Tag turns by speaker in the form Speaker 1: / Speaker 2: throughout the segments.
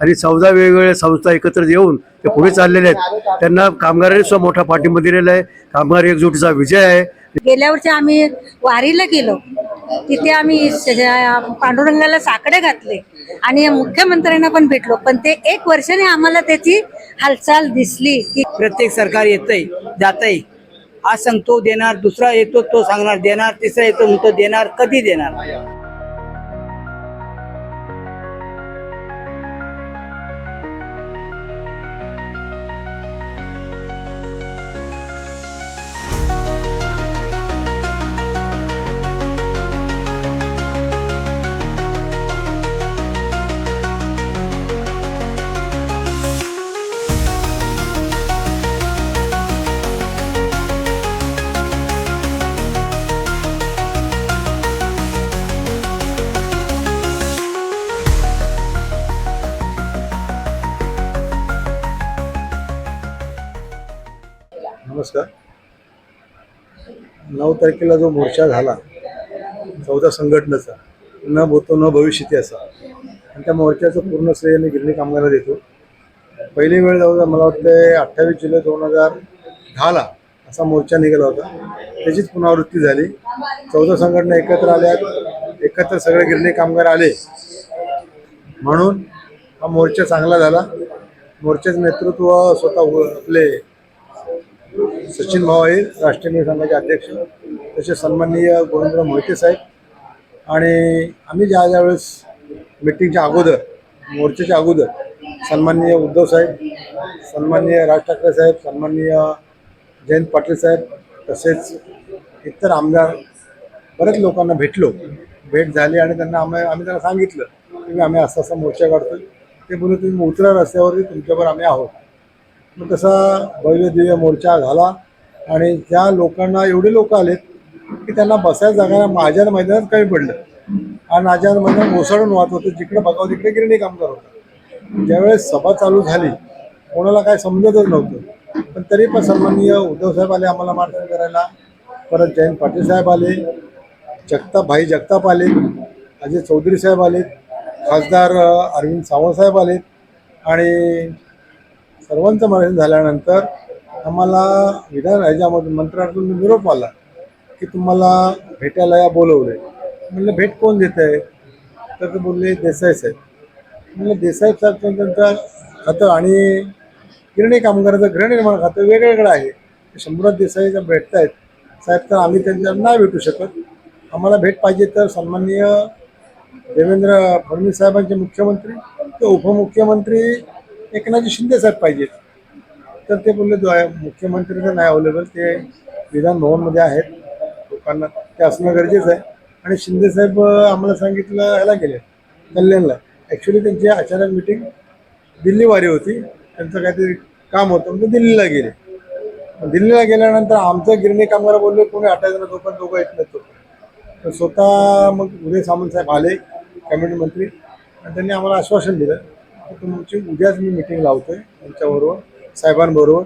Speaker 1: आणि चौदा वेगवेगळ्या संस्था एकत्र येऊन ते पुढे चाललेले आहेत. त्यांना कामगारांनी सुद्धा मोठा पाठिंबा दिलेला आहे. कामगार एकजुटीचा विजय आहे.
Speaker 2: गेल्या वर्षी आम्ही वारीला गेलो. तिथे आम्ही पांडुरंगाला साकडे घातले. आणि मुख्यमंत्र्यांना पण भेटलो. पण ते एक वर्षाने आम्हाला त्याची हालचाल दिसली की
Speaker 3: प्रत्येक सरकार येतंय जातंय. आज सांगतो देणार दुसरा येतो तो सांगणार देणार तिसरा येतो म्हणतो देणार कधी देणार?
Speaker 4: नऊ तारखेला जो मोर्चा झाला चौदा संघटनेचा न भूतो न भविष्यती असा. आणि त्या मोर्चाचं पूर्ण श्रेय मी गिरणी कामगाराला देतो. पहिली वेळ जाऊ मला वाटतं अठ्ठावीस जुलै दोन हजार दहाला असा मोर्चा निघाला होता. त्याचीच पुनरावृत्ती झाली. चौदा संघटना एकत्र आल्या एकत्र सगळे गिरणी कामगार आले. म्हणून हा मोर्चा चांगला झाला. मोर्चाचं नेतृत्व स्वतः आपले सचिन भाऊ आहे राष्ट्रीय महिला संघाचे अध्यक्ष. तसे सन्माननीय गोविंदराव मोहिते साहेब. आणि आम्ही ज्या ज्यावेळेस मिटिंगच्या अगोदर मोर्चाच्या अगोदर सन्माननीय उद्धव साहेब सन्माननीय राज ठाकरे साहेब सन्माननीय जयंत पाटील साहेब तसेच इतर आमदार बऱ्याच लोकांना भेटलो. भेट झाली आणि त्यांना आम्ही आम्ही त्यांना सांगितलं की आम्ही असा असा मोर्चा काढतो ते बोलून तुम्ही उतरा रस्त्यावरती तुमच्यावर आम्ही आहोत. तसा भव्य दिव्य मोर्चा झाला. आणि त्या लोकांना एवढे लोक आलेत की त्यांना बसायला जागा माझ्या मैदानात कमी पडलं. आणि आझाद मैदान ओसाडून वाहत होतं. जिकडे बघावं तिकडे गिरणी कामगार होता. ज्यावेळेस सभा चालू झाली कोणाला काय समजतच नव्हतं. पण तरी पण सन्माननीय उद्धव साहेब आले आम्हाला मार्गदर्शन करायला. परत जयंत पाटील साहेब आले. जगताप भाई जगताप आले. अजय चौधरी साहेब आले खासदार अरविंद सावंत साहेब आले आणि सर्वांचं मरण झाल्यानंतर आम्हाला विधान राज्यामधून मंत्रालयातून निरोप आला की तुम्हाला भेटायला या बोलवले म्हणलं भेट कोण देत आहे? तर ते बोलले देसाई साहेब. म्हणलं देसाई साहेब त्यांचं खातं आणि गिरणी कामगाराचं गृहनिर्माण खातं वेगवेगळं आहे. शंभरात देसाई जर भेटत आहेत साहेब तर आम्ही त्यांच्या नाही भेटू शकत. आम्हाला भेट पाहिजे तर सन्माननीय देवेंद्र फडणवीस साहेबांचे मुख्यमंत्री ते उपमुख्यमंत्री एकनाथजी शिंदे साहेब पाहिजेत तर ते बोलले जो आहे मुख्यमंत्री तर नाही अवेलेबल ते विधान भवनमध्ये आहेत. लोकांना ते असणं गरजेचं आहे. आणि शिंदे साहेब आम्हाला सांगितलं ह्याला गेले कल्याणला. ॲक्च्युली त्यांची अचानक मिटिंग दिल्लीवारी होती. त्यांचं काहीतरी काम होतं म्हणजे दिल्लीला गेले. दिल्लीला गेल्यानंतर आमचं गिरणी कामगार बोलले कोणी अटायचं ना तोपर्यंत दोघं येत नाही तर स्वतः मग उदय सामंत साहेब आले कॅबिनेट मंत्री. आणि त्यांनी आम्हाला आश्वासन दिलं. तुमची उद्याच मी मिटिंग लावतोय त्यांच्याबरोबर साहेबांबरोबर.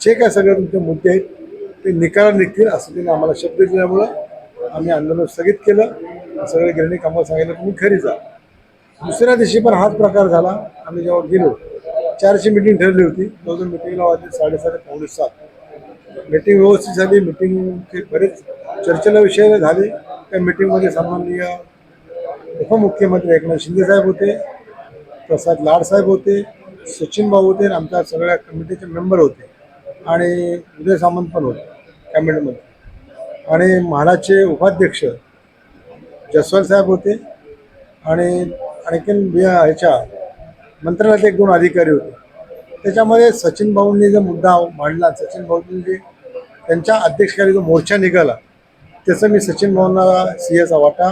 Speaker 4: जे काय सगळे तुमचे मुद्दे आहेत ते निकाला निघतील असं त्यांनी आम्हाला शब्द दिल्यामुळं आम्ही आंदोलन स्थगित केलं. सगळे गिरणी कामाला सांगितलं तुम्ही घरी जा. दुसऱ्या दिवशी पण हाच प्रकार झाला. आम्ही जेव्हा गेलो चारशे मिटिंग ठरली होती. दोन मिटिंगला वाजले साडेसात पावणे सात. मीटिंग व्यवस्थित झाली. मीटिंगचे बरेच चर्चेला विषय झाले. त्या मिटिंगमध्ये सन्माननीय उपमुख्यमंत्री एकनाथ शिंदे साहेब होते. प्रसाद लाडसाहेब होते सचिन भाऊ होते आणि आमच्या सगळ्या कमिटीचे मेंबर होते. आणि उदय सामंत पण होते कॅबिनेटमध्ये आणि म्हाडाचे उपाध्यक्ष जसवाल साहेब होते आणि आणखीन ह्याच्या मंत्रालयात एक दोन अधिकारी होते. त्याच्यामध्ये सचिन भाऊंनी जो मुद्दा मांडला सचिन भाऊंनी जे त्यांच्या अध्यक्षकाली जो मोर्चा निघाला त्याचं मी सचिन भाऊंना सिंहाचा वाटा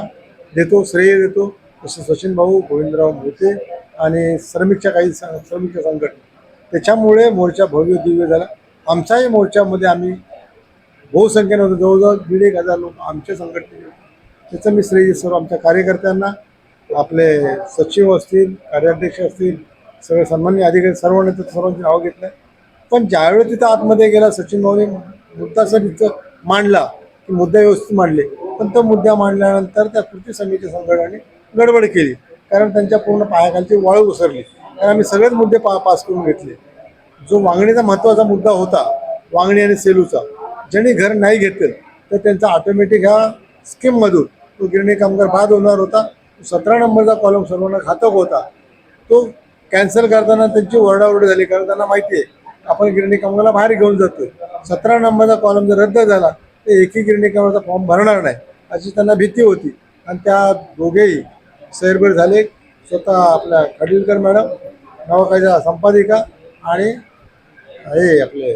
Speaker 4: देतो श्रेय देतो. तसं सचिन भाऊ गोविंदराव मोते आणि श्रमिकच्या काही स- श्रमिकच्या संघटना. त्याच्यामुळे मोर्चा भव्य दिव्य झाला. आमच्याही मोर्चामध्ये आम्ही बहुसंख्येनं होतो. जवळजवळ दीड एक हजार लोक आमच्या संघटनेचे. त्याचं मी श्रेय सर्व आमच्या कार्यकर्त्यांना. आपले सचिव असतील कार्याध्यक्ष असतील सगळे सन्मान्य अधिकारी सर्वांनी तर सर्वांची नावं घेतलं. पण ज्यावेळी तिथं आतमध्ये गेला सचिन भाऊने मुद्दा सर तिथं मांडला की मुद्दा व्यवस्थित मांडले. पण तो मुद्दा मांडल्यानंतर त्या कृती समिती संघटनाने गडबड केली. कारण त्यांच्या पूर्ण पायाखालची वाळू उसरली कारण आम्ही सगळेच मुद्दे पा पास करून घेतले. जो वांगणीचा महत्त्वाचा मुद्दा होता वांगणी आणि सेलूचा ज्यांनी घर नाही घेतलं तर त्यांचा ऑटोमॅटिक ह्या स्कीममधून तो गिरणी कामगार बाद होणार होता. सतरा नंबरचा कॉलम सर्वांना घातक होता. तो कॅन्सल करताना त्यांची ओरडाओरडी झाली. कारण त्यांना माहिती आहे आपण गिरणी कामगारला बाहेर घेऊन जातोय. सतरा नंबरचा कॉलम जर रद्द झाला तर एकही गिरणी कामगारचा फॉर्म भरणार नाही अशी त्यांना भीती होती. आणि त्या दोघेही सैरभर झाले स्वतः आपल्या खडीलकर मॅडम नवाकाच्या संपादिका आणि हे आपले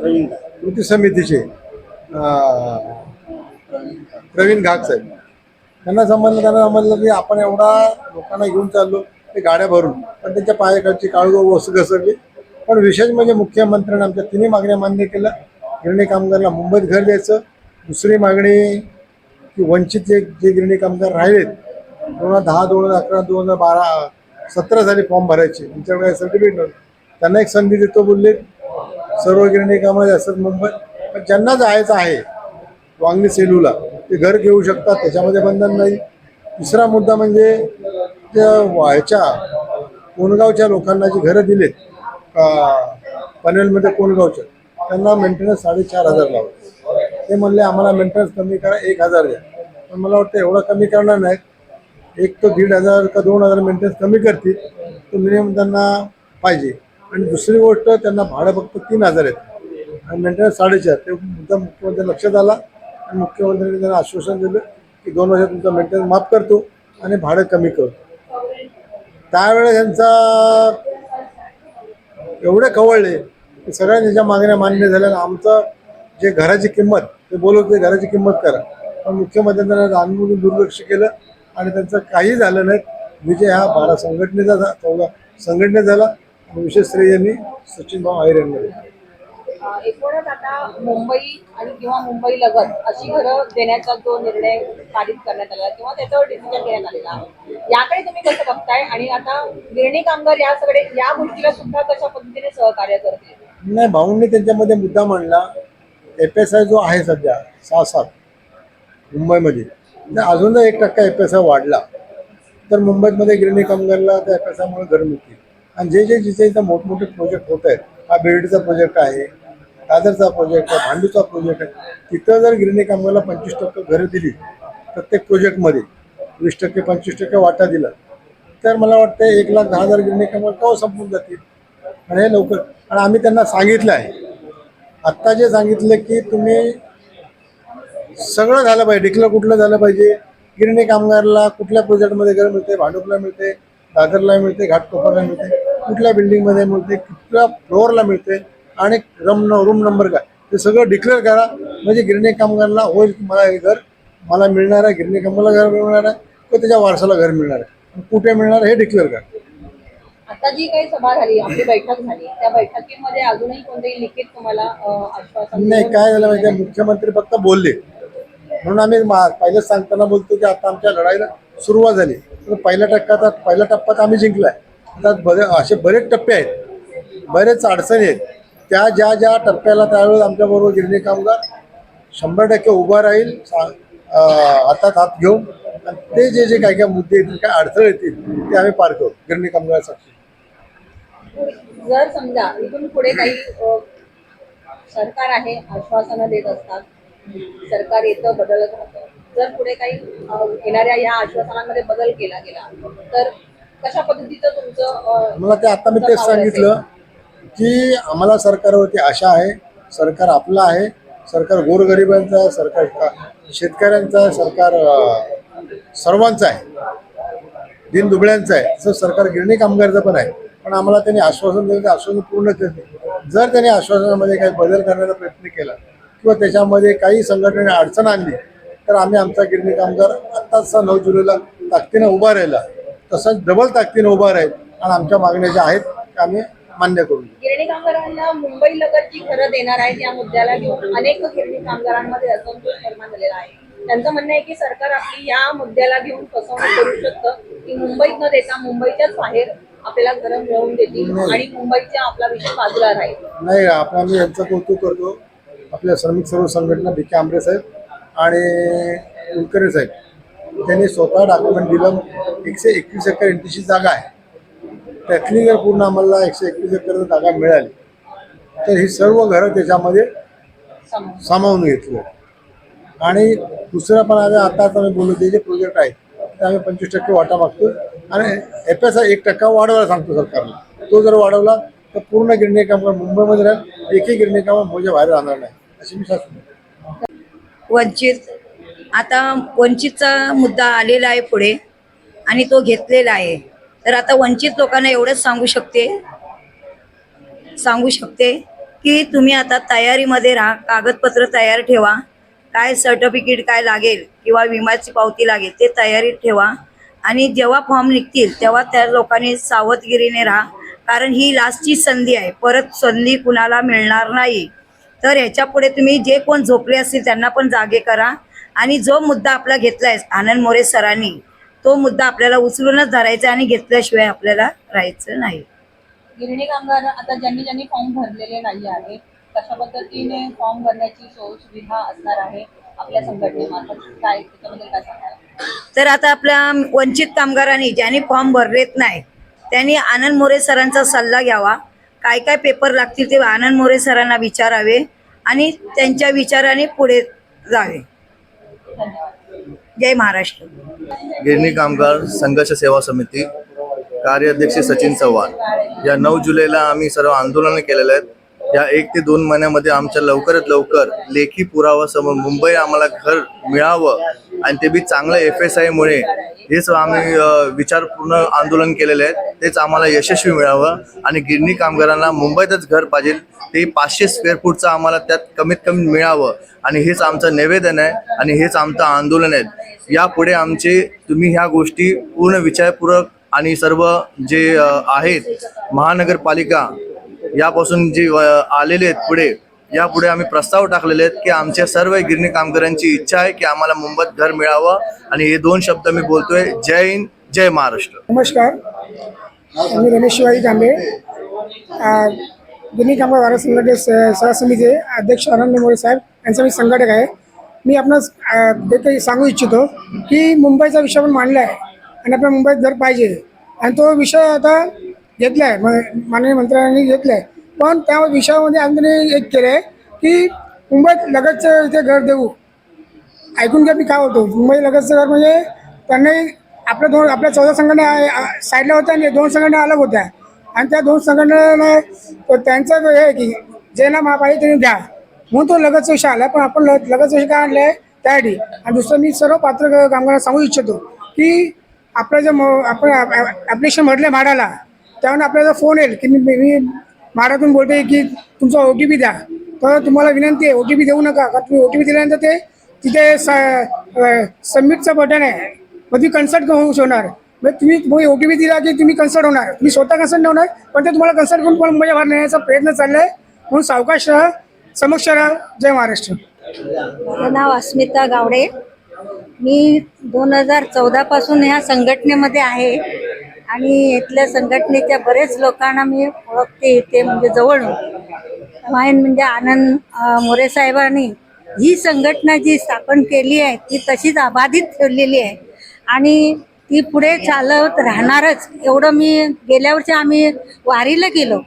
Speaker 4: कृती समितीचे प्रवीण घाग साहेब. त्यांना समजलं त्यांना समजलं की आपण एवढा लोकांना घेऊन चाललो ते गाड्या भरून पण त्यांच्या पायाकडची काळगो वस्तू घसरली. पण विशेष म्हणजे मुख्यमंत्र्यांनी आमच्या तिन्ही मागण्या मान्य केल्या. गिरणी कामगारला मुंबईत घर द्यायचं. दुसरी मागणी की वंचित जे जे गिरणी कामगार राहिलेत दोन हजार दहा दोन हजार अकरा दोन हजार बारा सतरा साली फॉर्म भरायचे त्यांच्याकडे काही सर्टिफिकेट नव्हतं. त्यांना एक संधी देतो बोलले सर्व गिरणी कामगार असतात मुंबईत पण ज्यांना जायचं आहे वांगणी सेलूला ते घर घेऊ शकतात त्याच्यामध्ये बंधन नाही. तिसरा मुद्दा म्हणजे त्या ह्याच्या कोणगावच्या लोकांना जी घरं दिलेत पनवेलमध्ये कोणगावच्या त्यांना मेंटेनन्स साडेचार हजार लावले. ते म्हणले आम्हाला मेंटेनन्स कमी करा एक हजार द्या. पण मला वाटतं एवढं कमी करणार नाहीत. एक तो दीड हजार का दोन हजार मेंटेनन्स कमी करतील तो मिनिमम त्यांना पाहिजे. आणि दुसरी गोष्ट त्यांना भाडं फक्त तीन हजार आहेत. आणि मेंटेनन्स साडेचार ते मुद्दा मुख्यमंत्री लक्षात आला. आणि मुख्यमंत्र्यांनी त्यांना आश्वासन दिलं की दोन वर्षात तुमचा मेंटेनन्स माफ करतो आणि भाडं कमी करतो त्यावेळेस यांचा एवढे कवळले की सगळ्या त्याच्या मागण्या मान्य झाल्या आमचं जे घराची किंमत ते बोलत होते घराची किंमत करा. पण मुख्यमंत्र्यांनी जाणून दुर्लक्ष केलं आणि त्यांचं काही झालं नाही. विजय हा बारा संघटनेचा झा- चौदा संघटनेत झाला. आणि विशेष श्रेय यांनी सचिन भाऊ आहिर यांना
Speaker 5: एकूणच आता मुंबई आणि किंवा मुंबई लगत अशी घरं देण्याचा जो निर्णय पारित करण्यात आला किंवा त्याच्यावर डिसिजन घेण्यात आलेला याकडे तुम्ही कसं बघताय? आणि आता गिरणी कामगार या सगळे या गोष्टीला सुद्धा कशा पद्धतीने सहकार्य करतील?
Speaker 4: नाही भाऊंनी त्यांच्यामध्ये मुद्दा मांडला. एफ एस आय जो आहे सध्या सहा सात मुंबईमध्ये तर अजून जर एक टक्का एफ एस आय वाढला तर मुंबईमध्ये गिरणी कामगारला त्या एफ एस आयमुळे घर मिळतील. आणि जे जे जिथे इथं मोठमोठे प्रोजेक्ट होत आहेत हा बेर्डीचा प्रोजेक्ट आहे दादरचा प्रोजेक्ट आहे भांडूचा प्रोजेक्ट आहे तिथं जर गिरणी कामगारला पंचवीस टक्के घरं दिली प्रत्येक प्रोजेक्टमध्ये वीस टक्के पंचवीस टक्के वाटा दिला तर मला वाटतं एक लाख दहा हजार गिरणी कामगार तो संपून जातील. आणि हे लवकर आणि आम्ही त्यांना सांगितलं आहे आत्ता जे सांगितलं की तुम्ही सगळं झालं पाहिजे डिक्लेअर कुठलं झालं पाहिजे? गिरणी कामगारला कुठल्या प्रोजेक्टमध्ये घर मिळते भांडुपला मिळते दादरला मिळते घाटकोपरला मिळते कुठल्या बिल्डिंगमध्ये मिळते कुठल्या फ्लोअरला मिळते आणि रम रूम नंबर काय? ते सगळं डिक्लेअर करा. म्हणजे गिरणी कामगारला होईल मला हे घर मला मिळणार आहे गिरणी कामगारला घर मिळणार आहे किंवा त्याच्या वारसाला घर मिळणार आहे. कुठे मिळणार आहे हे डिक्लेअर करा.
Speaker 5: आता जी काही सभा झाली आपली बैठक झाली त्या बैठकीमध्ये अजूनही कोणतेही लिखित तुम्हाला आश्वासन
Speaker 4: नाही? काय झालं माहिती मुख्यमंत्री फक्त बोलले. म्हणून आम्ही पहिलेच सांगताना बोलतो की आता आमच्या लढाईला सुरुवात झाली. तर पहिल्या टप्प्यात पहिल्या टप्प्यात आम्ही जिंकलाय. आता बरे असे बरेच टप्पे आहेत. बरेच अडचणी आहेत. त्या ज्या ज्या टप्प्याला त्यावेळेस आमच्याबरोबर गिरणी कामगार शंभर टक्के उभा राहील हातात हात घेऊन. ते जे जे काय काय मुद्दे येतील काय अडथळे येतील ते आम्ही पार करू गिरणी कामगारासाठी
Speaker 5: जर समजा इथून पुढे काही सरकार आहे आश्वासनं देत असतात सरकार येतं बदलत राहतं जर पुढे काही येणाऱ्या या आश्वासनांमध्ये बदल केला गेला तर कशा पद्धतीचं तुमचं
Speaker 4: मला ते आता मी तेच? सांगितलं की आम्हाला सरकारवरती आशा आहे सरकार आपलं आहे सरकार गोरगरिबांचं सरकार शेतकऱ्यांचं सरकार सर्वांचं आहे दिनदुबळ्यांचं आहे. तसं सरकार गिरणी कामगारचं पण आहे. पण आम्हाला त्यांनी आश्वासन दिलं ते आश्वासन पूर्ण करते जर त्यांनी आश्वासनामध्ये काही बदल करण्याचा प्रयत्न केला किंवा त्याच्यामध्ये काही संघटनेने अडचण आणली तर आम्ही आमचा गिरणी कामगार आत्ताच नऊ जुलैला ताकदीनं उभा राहिला. तसंच डबल ताकदीनं उभा राहील आणि आमच्या मागण्या ज्या आहेत त्या आम्ही मान्य करू.
Speaker 5: गिरणी कामगारांना मुंबई लगत जी घरं देणार आहे त्या मुद्द्याला घेऊन अनेक गिरणी कामगारांमध्ये असंतोष निर्माण झालेला आहे. त्यांचं म्हणणं आहे की सरकार आपली या मुद्द्याला घेऊन फसवणूक करू शकतं. की मुंबईत न देता मुंबईच्याच बाहेर आपल्याला घरं मिळवून देतील आणि मुंबईचा आपला विषय बाजूला राहील.
Speaker 4: नाही आपण आम्ही यांचं कौतुक करतो. आपल्या श्रमिक सर्व संघटना बी के आंबरे साहेब आणि कुलकर्णी साहेब. त्यांनी स्वतः डॉक्युमेंट दिलं. एकशे एकवीस एकर एनटीची जागा आहे. त्यातली जर पूर्ण आम्हाला एकशे एकवीस एकर जागा मिळाली तर ही सर्व घरं त्याच्यामध्ये सामावून घेतली. आणि दुसरं पण आता आता आम्ही बोलू ते जे प्रोजेक्ट आहेत ते आम्ही पंचवीस टक्के वाटा मागतो. आणि एफ एस एक टक्का वाढवायला सांगतो सरकारला. तो जर वाढवला तर पूर्ण गिरणी कामगार मुंबईमध्ये राहील. एकही गिरणी कामगार म्हणजे बाहेर राहणार नाही अशी मी शासन
Speaker 6: वंचित. आता वंचितचा मुद्दा आलेला आहे पुढे आणि तो घेतलेला आहे. तर आता वंचित लोकांना एवढंच सांगू शकते सांगू शकते की तुम्ही आता तयारीमध्ये राहा कागदपत्र तयार ठेवा. काय सर्टिफिकेट काय लागेल किंवा विम्याची पावती लागेल ते तयारीत ठेवा. आणि जेव्हा फॉर्म निघतील तेव्हा त्या लोकांनी सावधगिरीने राहा. कारण ही लास्टची संधी आहे. परत संधी कुणाला मिळणार नाही. तर ह्याच्या पुढे तुम्ही जे कोण झोपले असतील त्यांना पण जागे करा. आणि जो मुद्दा आपला घेतलाय आनंद मोरे सरांनी तो मुद्दा आपल्याला उचलूनच धरायचा आणि घेतल्याशिवाय आपल्याला राहायचं नाही.
Speaker 5: गिरणी कामगार आता ज्यांनी ज्यांनी फॉर्म भरलेले नाही आहे कशा पद्धतीने फॉर्म भरण्याची सोय सुविधा असणार आहे आपल्या संघटनेमार्फत? काय त्याच्याबद्दल काय सांगाल
Speaker 6: तर आता आपल्या वंचित कामगारांनी ज्यांनी फॉर्म भरलेत नाही त्यांनी आनंद मोरे सरांचा सल्ला घ्यावा. काय काय पेपर लागतील ते आनंद मोरे सरांना विचारावे आणि त्यांच्या विचाराने पुढे जावे. जय महाराष्ट्र.
Speaker 7: गिरणी कामगार संघर्ष सेवा समिती कार्याध्यक्ष सचिन चव्हाण. या नऊ जुलैला आम्ही सर्व आंदोलनं केलेले आहेत. या एक ते दोन महिन्यामध्ये आमच्या लवकरात लवकर लेखी पुरावा समोर मुंबई आम्हाला घर मिळावं आणि ते बी चांगलं एफ एस आयमुळे हेच आम्ही विचारपूर्ण आंदोलन केलेले आहेत. तेच आम्हाला यशस्वी मिळावं आणि गिरणी कामगारांना मुंबईतच घर पाहिजे ते पाचशे स्क्वेअर फूटचं आम्हाला त्यात कमीत कमी मिळावं आणि हेच आमचं निवेदन आहे आणि हेच आमचं आंदोलन आहे. यापुढे आमचे तुम्ही ह्या गोष्टी पूर्ण विचारपूर्वक आणि सर्व जे आहेत महानगरपालिका यापासून जी आलेले आहेत पुढे यापुढे आम्ही प्रस्ताव टाकलेले आहेत की आमच्या सर्व गिरणी कामगारांची इच्छा आहे की आम्हाला मुंबईत घर मिळावं. आणि हे दोन शब्द मी बोलतोय. जय हिंद जय महाराष्ट्र.
Speaker 8: नमस्कार. मी रमेश शिवाजी कांबे गिरणी कामगार भारत संघटने स- अध्यक्ष आनंद मोरे साहेब यांचा मी संघटक आहे. मी आपणास काही सांगू इच्छितो की मुंबईचा विषय पण मांडला आहे आणि आपल्या मुंबईत घर पाहिजे. आणि तो विषय आता घेतलं आहे माननीय मंत्र्यांनी घेतलं आहे पण त्या विषयामध्ये आम्ही एक केलं आहे की मुंबईत लगतचं इथे घर देऊ. ऐकून घ्या मी काय होतो मुंबई लगतचं घर म्हणजे त्यांनी आपल्या दोन आपल्या चौदा संघटना साईडला होत्या आणि दोन संघटना अलग होत्या. आणि त्या दोन संघटना त्यांचं हे आहे की जे ना महापालिका त्यांनी द्या. म्हणून तो लगतचा विषय आला पण आपण लग- लगतचा विषय काय आणलाय त्यासाठी. आणि दुसरं मी सर्व पात्र कामगारांना सांगू इच्छितो की आपलं जे म- आपण ॲप्लिकेशन म्हटलं भाडाला त्यावर आपल्याला फोन येईल की मी मी भाड्यातून बोलते की तुमचा ओ टी पी द्या. तर तुम्हाला विनंती आहे ओ टी पी देऊ नका. कारण तुम्ही ओ टी पी दिल्यानंतर ते तिथे सबमिटचं बटन आहे. मग तुम्ही कन्सल्ट होऊ शकणार मग तुम्ही तुम्ही ओ टी पी दिला की तुम्ही कन्सल्ट होणार. तुम्ही स्वतः कन्सल्ट होणार पण ते तुम्हाला कन्सल्ट करून पण मुंबईच्या बाहेर नेण्याचा प्रयत्न चालला आहे म्हणून सावकाश राहा समक्ष राहा. जय महाराष्ट्र.
Speaker 2: माझं नाव अस्मिता गावडे. मी दोन हजार चौदापासून ह्या संघटनेमध्ये आहे. आणि इथल्या संघटनेच्या बरेच लोकांना मी ओळखते इथे म्हणजे जवळून. माहीन म्हणजे आनंद मोरे साहेबांनी ही संघटना जी स्थापन केली आहे ती तशीच अबाधित ठेवलेली आहे. आणि ती पुढे चालवत राहणारच. एवढं मी गेल्या वर्षी आम्ही वारीला गेलो.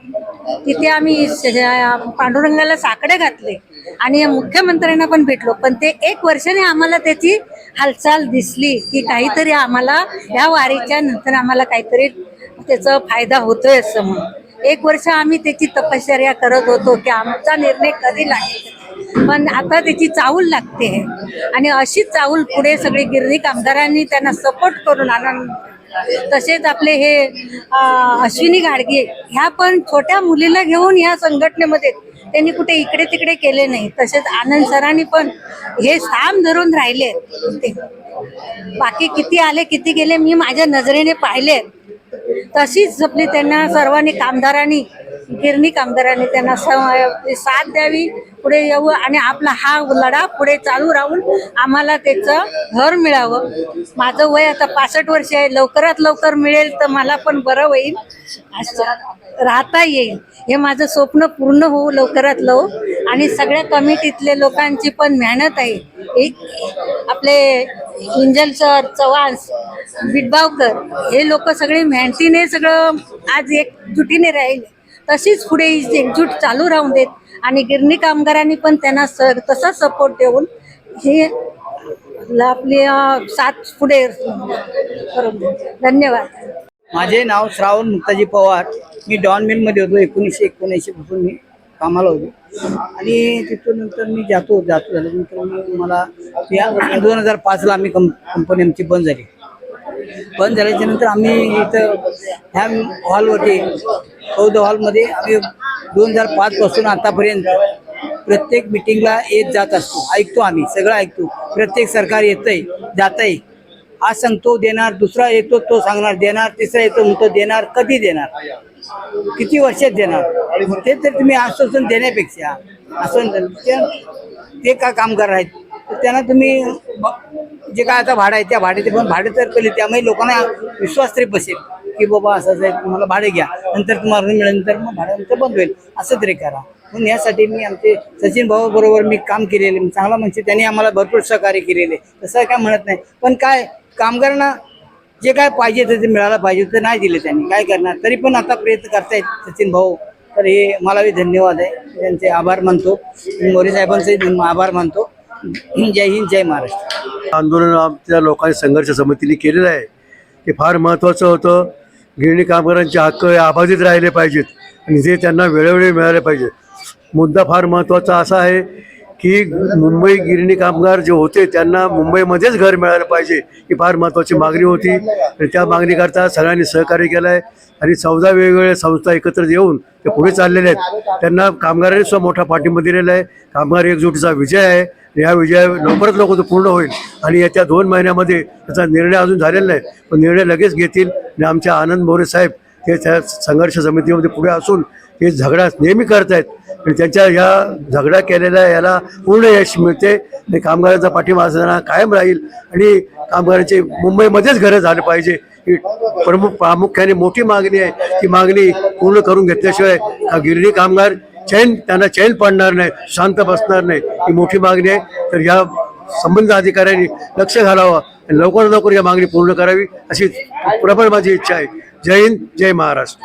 Speaker 2: तिथे आम्ही पांडुरंगाला साकडे घातले आणि मुख्यमंत्र्यांना पण भेटलो. पण ते एक वर्षाने आम्हाला त्याची हालचाल दिसली की काहीतरी आम्हाला या वारीच्या नंतर आम्हाला काहीतरी त्याचा फायदा होतोय असं म्हणून. एक वर्ष आम्ही त्याची तपश्चर्या करत होतो की आमचा निर्णय कधी लागेल? पण आता त्याची चाऊल लागते. आणि अशी चाऊल पुढे सगळी गिरणी कामगारांनी त्यांना सपोर्ट करून आनंद तसेच आपले हे अश्विनी घाडगे ह्या पण छोट्या मुलीला घेऊन ह्या संघटनेमध्ये. त्यांनी कुठे इकडे तिकडे केले नाही. तसेच आनंद सरांनी पण हे साम धरून राहिले. ते बाकी किती आले किती गेले मी माझ्या नजरेने पाहिले. तशीच आपली त्यांना सर्वांनी कामदारांनी गिरणी कामगारांनी त्यांना साथ द्यावी. पुढे येऊ आणि आपला हा लढा पुढे चालू राहून आम्हाला त्याचं घर मिळावं. माझं वय आता पासष्ट वर्ष आहे. लवकरात लवकर मिळेल तर मला पण बरं होईल. असं राहता येईल. हे माझं स्वप्न पूर्ण होऊ लवकरात लव. आणि सगळ्या कमिटीतले लोकांची पण मेहनत आहे. एक आपले इंजल सर चव्हाण बिटबावकर हे लोक सगळे मेहनतीने सगळं आज एकजुटीने राहिले. तशीच पुढे एकजूट चालू राहून देत. आणि गिरणी कामगारांनी पण त्यांना स तसा सपोर्ट देऊन ही ला- आपली साथ पुढे करून धन्यवाद.
Speaker 3: माझे नाव श्रावण मुक्ताजी पवार. मी डॉन मिलमध्ये होतो एकोणीसशे एकोणऐंशी पासून मी कामाला होतो. आणि तिथून नंतर मी जातो जातो झाल्यानंतर मी मला या दोन हजार पाचला आम्ही कं कंपनी आमची बंद झाली. बंद झाल्याच्यानंतर आम्ही इथं ह्या हॉलवरती चौदा हॉलमध्ये आम्ही दोन हजार पाचपासून आतापर्यंत प्रत्येक मिटिंगला येत जात असतो. ऐकतो आम्ही सगळं ऐकतो. प्रत्येक सरकार येतंय जातंय. आज सांगतो देणार दुसरा येतो तो सांगणार. देणार तिसरा येतो म्हणतो देणार कधी देणार? किती वर्षात देणार? ते तर तुम्ही आश्वासन देण्यापेक्षा आश्वासन ते- का कामगार आहेत? तर त्यांना तुम्ही जे काय आता भाडं आहे त्या भाड्याचे पण भाडे तर केले त्यामुळे लोकांना विश्वास तरी बसेल. की बाबा असं आहे तुम्हाला भाडे घ्या. नंतर तुम्हाला रूम नंतर मग भाड्यानंतर बंद होईल. असं तरी करा. म्हणून यासाठी मी आमचे सचिन भाऊ बरोबर मी काम केलेले चांगला म्हणजे त्यांनी आम्हाला भरपूर सहकार्य केलेले. तसं काय म्हणत नाही. पण काय कामगारांना जे काय पाहिजे ते मिळायला पाहिजे ते नाही दिले त्यांनी. काय करणार? तरी पण आता प्रयत्न करतायत सचिन भाऊ. तर हे मलाही धन्यवाद आहे. त्यांचे आभार मानतो. मी मोरे साहेबांचे आभार मानतो. जय हिंद जय महाराष्ट्र.
Speaker 1: आंदोलन आमच्या लोकांनी संघर्ष समितीने केलेलं आहे. ते फार महत्त्वाचं होतं. गिरणी कामगारांचे हक्क हे अबाधित राहिले पाहिजेत आणि ते त्यांना वेळोवेळी मिळाले पाहिजेत. मुद्दा फार महत्त्वाचा असा आहे की मुंबई गिरणी कामगार जे होते त्यांना मुंबईमध्येच घर मिळालं पाहिजे ही फार महत्त्वाची मागणी होती. आणि त्या मागणीकरता सगळ्यांनी सहकार्य केलं आहे आणि चौदा वेगवेगळ्या संस्था एकत्र येऊन ते पुढे चाललेले आहेत. त्यांना कामगारांनी सुद्धा मोठा पाठिंबा दिलेला आहे. कामगार एकजुटीचा विजय आहे. या विजय लवकरात लवकर तो पूर्ण होईल. आणि येत्या दोन महिन्यामध्ये त्याचा निर्णय अजून झालेला नाही पण निर्णय लगेच घेतील. आणि आमच्या आनंद मोरे साहेब हे त्या संघर्ष समितीमध्ये पुढे असून हे झगडा नेहमी करतायत. आणि त्यांच्या या झगडा केलेल्या याला पूर्ण यश मिळते. आणि कामगारांचा पाठिंबा असताना कायम राहील. आणि कामगारांचे मुंबईमध्येच घरं झालं पाहिजे. ही प्रमुख प्रामुख्याने मोठी मागणी आहे. ती मागणी पूर्ण करून घेतल्याशिवाय हा गिरणी कामगार चैन त्यांना चैन पडणार नाही शांत बसणार नाही. ही मोठी मागणी आहे. तर या संबंधित अधिकाऱ्यांनी लक्ष घालावं आणि लवकरात लवकर या मागणी पूर्ण करावी अशी प्रबळ माझी इच्छा आहे. जय हिंद जय महाराष्ट्र.